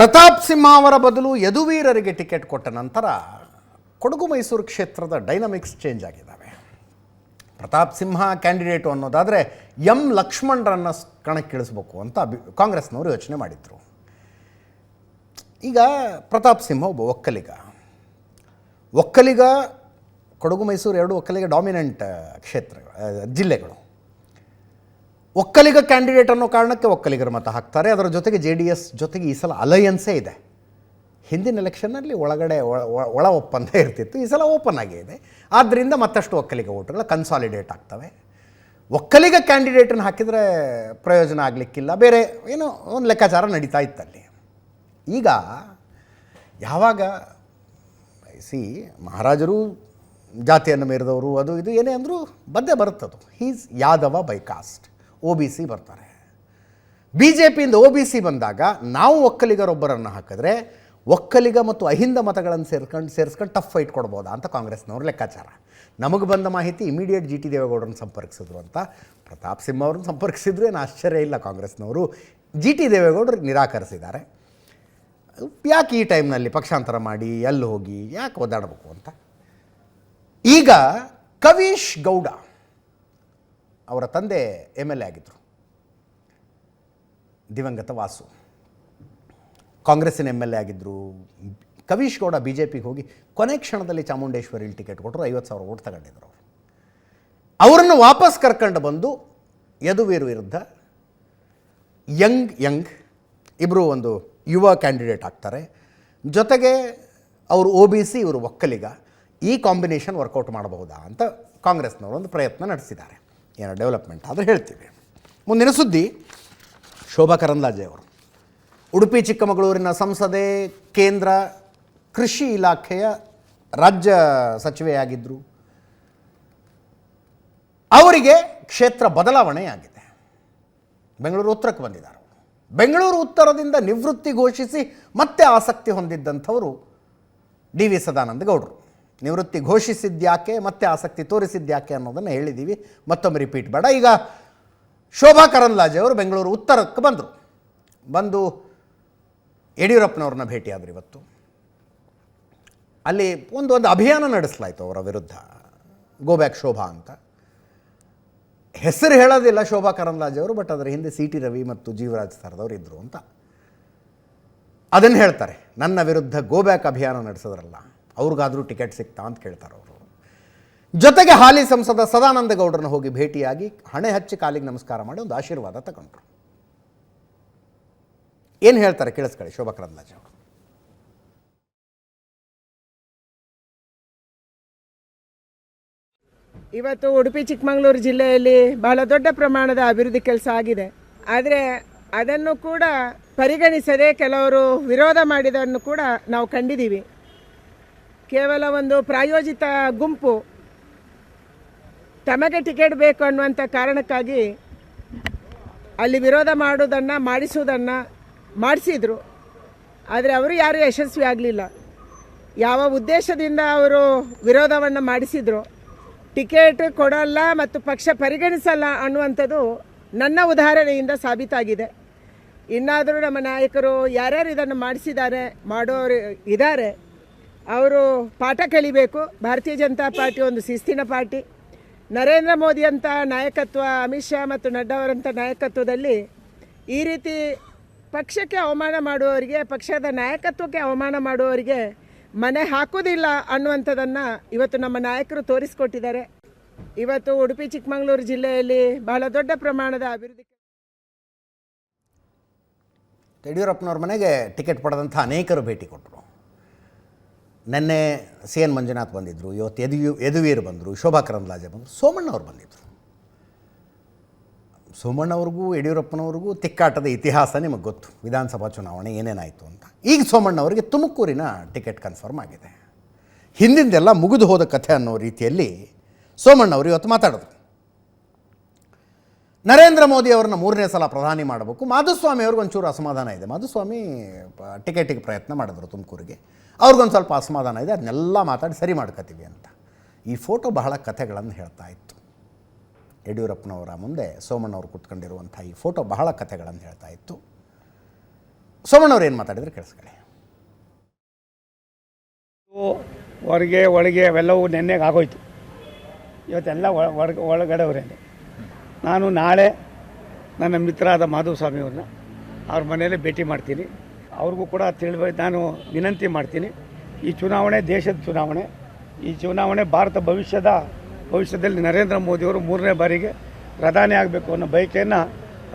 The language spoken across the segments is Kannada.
ಪ್ರತಾಪ್ ಸಿಂಹ ಅವರ ಬದಲು ಯದುವೀರರಿಗೆ ಟಿಕೆಟ್ ಕೊಟ್ಟ ನಂತರ ಕೊಡಗು ಮೈಸೂರು ಕ್ಷೇತ್ರದ ಡೈನಮಿಕ್ಸ್ ಚೇಂಜ್ ಆಗಿದ್ದಾವೆ. ಪ್ರತಾಪ್ ಸಿಂಹ ಕ್ಯಾಂಡಿಡೇಟು ಅನ್ನೋದಾದರೆ ಎಂ ಲಕ್ಷ್ಮಣರನ್ನು ಕಣಕ್ಕಿಳಿಸಬೇಕು ಅಂತ ಬಿ ಕಾಂಗ್ರೆಸ್ನವರು ಯೋಚನೆ ಮಾಡಿದರು. ಈಗ ಪ್ರತಾಪ್ ಸಿಂಹ ಒಬ್ಬ ಒಕ್ಕಲಿಗ. ಒಕ್ಕಲಿಗ ಕೊಡಗು ಮೈಸೂರು ಎರಡು ಒಕ್ಕಲಿಗ ಡಾಮಿನೆಂಟ್ ಕ್ಷೇತ್ರ ಜಿಲ್ಲೆಗಳು. ಒಕ್ಕಲಿಗ ಕ್ಯಾಂಡಿಡೇಟ್ ಅನ್ನೋ ಕಾರಣಕ್ಕೆ ಒಕ್ಕಲಿಗರ ಮತ ಹಾಕ್ತಾರೆ. ಅದರ ಜೊತೆಗೆ ಜೆ ಡಿ ಎಸ್ ಜೊತೆಗೆ ಈ ಸಲ ಅಲಯನ್ಸೇ ಇದೆ. ಹಿಂದಿನ ಎಲೆಕ್ಷನ್ನಲ್ಲಿ ಒಳಗಡೆ ಒಳ- ಒಪ್ಪಂದ ಇರ್ತಿತ್ತು. ಈ ಸಲ ಓಪನ್ ಆಗಿದೆ ಆದ್ದರಿಂದ ಮತ್ತಷ್ಟು ಒಕ್ಕಲಿಗ ಓಟುಗಳು ಕನ್ಸಾಲಿಡೇಟ್ ಆಗ್ತವೆ. ಒಕ್ಕಲಿಗ ಕ್ಯಾಂಡಿಡೇಟನ್ನು ಹಾಕಿದರೆ ಪ್ರಯೋಜನ ಆಗಲಿಕ್ಕಿಲ್ಲ. ಬೇರೆ ಏನೋ ಒಂದು ಲೆಕ್ಕಾಚಾರ ನಡೀತಾ ಇತ್ತಲ್ಲಿ ಈಗ ಯಾವಾಗ ಸಿ ಮಹಾರಾಜರು ಜಾತಿಯನ್ನು ಮೀರಿದವರು, ಅದು ಇದು ಏನೇ ಅಂದರೂ ಬಂದೇ ಬರುತ್ತದು. He's Yadava by caste O B C ಬರ್ತಾರೆ. ಬಿ ಜೆ ಪಿಯಿಂದ ಒ ಬಿ ಸಿ ಬಂದಾಗ ನಾವು ಒಕ್ಕಲಿಗರೊಬ್ಬರನ್ನು ಹಾಕಿದ್ರೆ ಒಕ್ಕಲಿಗ ಮತ್ತು ಅಹಿಂದ ಮತಗಳನ್ನು ಸೇರ್ಕೊಂಡು, ಸೇರಿಸ್ಕೊಂಡು ಟಫ್ ಫೈಟ್ ಕೊಡ್ಬೋದಾ ಅಂತ ಕಾಂಗ್ರೆಸ್ನವ್ರ ಲೆಕ್ಕಾಚಾರ. ನಮಗೆ ಬಂದ ಮಾಹಿತಿ ಇಮಿಡಿಯೇಟ್ ಜಿ ಟಿ ದೇವೇಗೌಡರನ್ನ ಸಂಪರ್ಕಿಸಿದ್ರು ಅಂತ. ಪ್ರತಾಪ್ ಸಿಂಹ ಅವ್ರನ್ನ ಸಂಪರ್ಕಿಸಿದ್ರು ಏನು ಆಶ್ಚರ್ಯ ಇಲ್ಲ ಕಾಂಗ್ರೆಸ್ನವರು. ಜಿ ಟಿ ದೇವೇಗೌಡರು ನಿರಾಕರಿಸಿದ್ದಾರೆ. ಯಾಕೆ ಈ ಟೈಮ್ನಲ್ಲಿ ಪಕ್ಷಾಂತರ ಮಾಡಿ ಎಲ್ಲಿ ಹೋಗಿ, ಯಾಕೆ ಒದ್ದಾಡಬೇಕು ಅಂತ. ಈಗ ಕವೀಶ್ ಗೌಡ ಅವರ ತಂದೆ ಎಂ ಎಲ್ ಎ ಆಗಿದ್ದರು ದಿವಂಗತ ವಾಸು. ಕಾಂಗ್ರೆಸ್ಸಿನ ಎಂ ಎಲ್ ಎ ಆಗಿದ್ದರು ಕವೀಶ್ ಗೌಡ ಬಿ ಜೆ ಪಿಗೆ ಹೋಗಿ ಕೊನೆ ಕ್ಷಣದಲ್ಲಿ ಚಾಮುಂಡೇಶ್ವರಿಲಿ ಟಿಕೆಟ್ ಕೊಟ್ಟರು, ಐವತ್ತು ಸಾವಿರ ಓಟ್ ತಗೊಂಡಿದ್ರು ಅವರು. ಅವರನ್ನು ವಾಪಸ್ ಕರ್ಕೊಂಡು ಬಂದು ಯದುವೀರ್ ವಿರುದ್ಧ ಯಂಗ್ ಯಂಗ್ ಇಬ್ಬರು ಒಂದು ಯುವ ಕ್ಯಾಂಡಿಡೇಟ್ ಆಗ್ತಾರೆ. ಜೊತೆಗೆ ಅವರು ಒ ಬಿ ಸಿ, ಇವರು ಒಕ್ಕಲಿಗ. ಈ ಕಾಂಬಿನೇಷನ್ ವರ್ಕೌಟ್ ಮಾಡಬಹುದಾ ಅಂತ ಕಾಂಗ್ರೆಸ್ನವರು ಒಂದು ಪ್ರಯತ್ನ ನಡೆಸಿದ್ದಾರೆ. ಏನೋ ಡೆವಲಪ್ಮೆಂಟ್ ಆದರೆ ಹೇಳ್ತೀವಿ. ಮುಂದಿನ ಸುದ್ದಿ, ಶೋಭಾ ಕರಂದ್ಲಾಜೆ ಅವರು. ಉಡುಪಿ, ಚಿಕ್ಕಮಗಳೂರಿನ ಸಂಸದೆ, ಕೇಂದ್ರ ಕೃಷಿ ಇಲಾಖೆಯ ರಾಜ್ಯ ಸಚಿವೆಯಾಗಿದ್ದರು ಅವರಿಗೆ ಕ್ಷೇತ್ರ ಬದಲಾವಣೆಯಾಗಿದೆ ಬೆಂಗಳೂರು ಉತ್ತರಕ್ಕೆ ಬಂದಿದ್ದಾರೆ ಬೆಂಗಳೂರು ಉತ್ತರದಿಂದ ನಿವೃತ್ತಿ ಘೋಷಿಸಿ ಮತ್ತೆ ಆಸಕ್ತಿ ಹೊಂದಿದ್ದಂಥವರು ಡಿ ವಿ ಸದಾನಂದ ಗೌಡರು. ನಿವೃತ್ತಿ ಘೋಷಿಸಿದ್ಯಾಕೆ, ಮತ್ತೆ ಆಸಕ್ತಿ ತೋರಿಸಿದ್ಯಾಕೆ ಅನ್ನೋದನ್ನು ಹೇಳಿದ್ದೀವಿ ಮತ್ತೊಮ್ಮೆ ರಿಪೀಟ್ ಬೇಡ. ಈಗ ಶೋಭಾ ಕರಂದ್ಲಾಜೆ ಅವರು ಬೆಂಗಳೂರು ಉತ್ತರಕ್ಕೆ ಬಂದರು. ಬಂದು ಯಡಿಯೂರಪ್ಪನವ್ರನ್ನ ಭೇಟಿಯಾದರು ಇವತ್ತು. ಅಲ್ಲಿ ಒಂದು ಒಂದು ಅಭಿಯಾನ ನಡೆಸಲಾಯಿತು ಅವರ ವಿರುದ್ಧ. ಗೋ ಬ್ಯಾಕ್ ಶೋಭಾ ಅಂತ. ಹೆಸರು ಹೇಳೋದಿಲ್ಲ ಶೋಭಾ ಕರಂದ್ಲಾಜೆ ಅವರು ಬಟ್ ಅದರ ಹಿಂದೆ ಸಿ ಟಿ ರವಿ ಮತ್ತು ಜೀವರಾಜ್ ಸರ್ದವ್ರು ಇದ್ದರು ಅಂತ. ಅದನ್ನು ಹೇಳ್ತಾರೆ, ನನ್ನ ವಿರುದ್ಧ ಗೋ ಬ್ಯಾಕ್ ಅಭಿಯಾನ ನಡೆಸಿದ್ರಲ್ಲ. ಅವ್ರಿಗಾದರೂ ಟಿಕೆಟ್ ಸಿಗ್ತಾ ಅಂತ ಕೇಳ್ತಾರೆ ಅವರು. ಜೊತೆಗೆ ಹಾಲಿ ಸಂಸದ ಸದಾನಂದ ಗೌಡರನ್ನ ಹೋಗಿ ಭೇಟಿಯಾಗಿ ಹಣೆ ಹಚ್ಚಿ ಕಾಲಿಗೆ ನಮಸ್ಕಾರ ಮಾಡಿ ಒಂದು ಆಶೀರ್ವಾದ ತಗೊಂಡ್ರು. ಏನು ಹೇಳ್ತಾರೆ ಕೇಳಿಸ್ಕೊಳ್ಳಿ ಶೋಭಾ ಕರಂದ್ಲಾಜೆ ಅವರು. ಇವತ್ತು ಉಡುಪಿ, ಚಿಕ್ಕಮಗಳೂರು ಜಿಲ್ಲೆಯಲ್ಲಿ ಬಹಳ ದೊಡ್ಡ ಪ್ರಮಾಣದ ಅಭಿವೃದ್ಧಿ ಕೆಲಸ ಆಗಿದೆ. ಆದರೆ ಅದನ್ನು ಕೂಡ ಪರಿಗಣಿಸದೆ ಕೆಲವರು ವಿರೋಧ ಮಾಡಿದನ್ನು ಕೂಡ ನಾವು ಕಂಡಿದ್ದೀವಿ. ಕೇವಲ ಒಂದು ಪ್ರಾಯೋಜಿತ ಗುಂಪು ತಮಗೆ ಟಿಕೆಟ್ ಬೇಕು ಅನ್ನುವಂಥ ಕಾರಣಕ್ಕಾಗಿ ಅಲ್ಲಿ ವಿರೋಧ ಮಾಡೋದನ್ನು ಮಾಡಿಸುವುದನ್ನು ಮಾಡಿಸಿದರು. ಆದರೆ ಅವರು ಯಾರೂ ಯಶಸ್ವಿ ಆಗಲಿಲ್ಲ. ಯಾವ ಉದ್ದೇಶದಿಂದ ಅವರು ವಿರೋಧವನ್ನು ಮಾಡಿಸಿದರು, ಟಿಕೆಟ್ ಕೊಡಲ್ಲ ಮತ್ತು ಪಕ್ಷ ಪರಿಗಣಿಸಲ್ಲ ಅನ್ನುವಂಥದ್ದು ನನ್ನ ಉದಾಹರಣೆಯಿಂದ ಸಾಬೀತಾಗಿದೆ. ಇನ್ನಾದರೂ ನಮ್ಮ ನಾಯಕರು ಯಾರ್ಯಾರು ಇದನ್ನು ಮಾಡಿಸಿದ್ದಾರೆ, ಮಾಡೋರು ಇದ್ದಾರೆ ಅವರು ಪಾಠ ಕಲಿಬೇಕು. ಭಾರತೀಯ ಜನತಾ ಪಾರ್ಟಿ ಒಂದು ಶಿಸ್ತಿನ ಪಾರ್ಟಿ. ನರೇಂದ್ರ ಮೋದಿ ಅಂತ ನಾಯಕತ್ವ, ಅಮಿತ್ ಶಾ ಮತ್ತು ನಡ್ಡಾ ಅವರಂಥ ನಾಯಕತ್ವದಲ್ಲಿ ಈ ರೀತಿ ಪಕ್ಷಕ್ಕೆ ಅವಮಾನ ಮಾಡುವವರಿಗೆ, ಪಕ್ಷದ ನಾಯಕತ್ವಕ್ಕೆ ಅವಮಾನ ಮಾಡುವವರಿಗೆ ಮನೆ ಹಾಕೋದಿಲ್ಲ ಅನ್ನುವಂಥದ್ದನ್ನು ಇವತ್ತು ನಮ್ಮ ನಾಯಕರು ತೋರಿಸಿಕೊಟ್ಟಿದ್ದಾರೆ. ಇವತ್ತು ಉಡುಪಿ, ಚಿಕ್ಕಮಗಳೂರು ಜಿಲ್ಲೆಯಲ್ಲಿ ಬಹಳ ದೊಡ್ಡ ಪ್ರಮಾಣದ ಅಭಿವೃದ್ಧಿ ಯಡಿಯೂರಪ್ಪನವ್ರ ಮನೆಗೆ ಟಿಕೆಟ್ ಪಡೆದಂಥ ಅನೇಕರು ಭೇಟಿ ಕೊಟ್ಟರು. ನಿನ್ನೆ ಸಿ ಎನ್ ಮಂಜುನಾಥ್ ಬಂದಿದ್ದರು ಇವತ್ತು ಯದು ಯದುವೀರ್ ಬಂದರು, ಶೋಭಾ ಕರಂದ್ಲಾಜೆ ಬಂದರು ಸೋಮಣ್ಣವ್ರು ಬಂದಿದ್ದರು ಸೋಮಣ್ಣವ್ರಿಗೂ ಯಡಿಯೂರಪ್ಪನವ್ರಿಗೂ ತಿಕ್ಕಾಟದ ಇತಿಹಾಸ ನಿಮಗೆ ಗೊತ್ತು. ವಿಧಾನಸಭಾ ಚುನಾವಣೆ ಏನೇನಾಯಿತು ಅಂತ. ಈಗ ಸೋಮಣ್ಣವರಿಗೆ ತುಮಕೂರಿನ ಟಿಕೆಟ್ ಕನ್ಫರ್ಮ್ ಆಗಿದೆ. ಹಿಂದಿಂದೆಲ್ಲ ಮುಗಿದು ಹೋದ ಕಥೆ ಅನ್ನೋ ರೀತಿಯಲ್ಲಿ ಸೋಮಣ್ಣವರು ಇವತ್ತು ಮಾತಾಡಿದ್ರು ನರೇಂದ್ರ ಮೋದಿ ಅವ್ರನ್ನ ಮೂರನೇ ಸಲ ಪ್ರಧಾನಿ ಮಾಡಬೇಕು. ಮಾಧುಸ್ವಾಮಿ ಅವ್ರಿಗೆ ಒಂಚೂರು ಅಸಮಾಧಾನ ಇದೆ. ಮಾಧುಸ್ವಾಮಿ ಟಿಕೆಟಿಗೆ ಪ್ರಯತ್ನ ಮಾಡಿದ್ರು ತುಮಕೂರಿಗೆ. ಅವ್ರಿಗೊಂದು ಸ್ವಲ್ಪ ಅಸಮಾಧಾನ ಇದೆ, ಅದನ್ನೆಲ್ಲ ಮಾತಾಡಿ ಸರಿ ಮಾಡ್ಕೋತೀವಿ ಅಂತ. ಈ ಫೋಟೋ ಬಹಳ ಕಥೆಗಳನ್ನು ಹೇಳ್ತಾ ಇತ್ತು. ಯಡಿಯೂರಪ್ಪನವರ ಮುಂದೆ ಸೋಮಣ್ಣವರು ಕುತ್ಕೊಂಡಿರುವಂಥ ಈ ಫೋಟೋ ಬಹಳ ಕಥೆಗಳನ್ನು ಹೇಳ್ತಾ ಇತ್ತು. ಸೋಮಣ್ಣವ್ರು ಏನು ಮಾತಾಡಿದ್ರೆ ಕೇಳಿಸ್ಕೊಳ್ಳಿ. ಹೊರಗೆ, ಒಳಗೆ ಅವೆಲ್ಲವೂ ನೆನ್ನೆಗೆ ಆಗೋಯ್ತು. ಇವತ್ತೆಲ್ಲ ಒಳ- ಒಳಗಡೆ ಅವರೇನೆ ನಾನು ನಾಳೆ ನನ್ನ ಮಿತ್ರ ಆದ ಸ್ವಾಮಿಯವ್ರನ್ನ ಅವ್ರ ಮನೆಯಲ್ಲೇ ಭೇಟಿ ಮಾಡ್ತೀನಿ. ಅವ್ರಿಗೂ ಕೂಡ ತಿಳಿದ ನಾನು ವಿನಂತಿ ಮಾಡ್ತೀನಿ. ಈ ಚುನಾವಣೆ ದೇಶದ ಚುನಾವಣೆ. ಈ ಚುನಾವಣೆ ಭಾರತ ಭವಿಷ್ಯದ, ಭವಿಷ್ಯದಲ್ಲಿ ನರೇಂದ್ರ ಮೋದಿಯವರು ಮೂರನೇ ಬಾರಿಗೆ ಪ್ರಧಾನಿ ಆಗಬೇಕು ಅನ್ನೋ ಬಯಕೆಯನ್ನು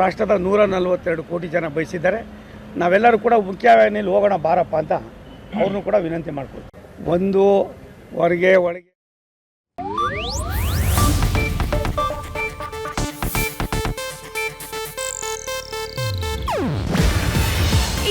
ರಾಷ್ಟ್ರದ ನೂರ ನಲವತ್ತೆರಡು ಕೋಟಿ ಜನ ಬಯಸಿದ್ದಾರೆ. ನಾವೆಲ್ಲರೂ ಕೂಡ ಮುಖ್ಯವಾಹಿನಿಯಲ್ಲಿ ಹೋಗೋಣ ಬಾರಪ್ಪ ಅಂತ ಅವ್ರನ್ನೂ ಕೂಡ ವಿನಂತಿ ಮಾಡ್ಕೊಳ್ತೀವಿ ಒಂದು ಹೊರಗೆ ಒಳಗೆ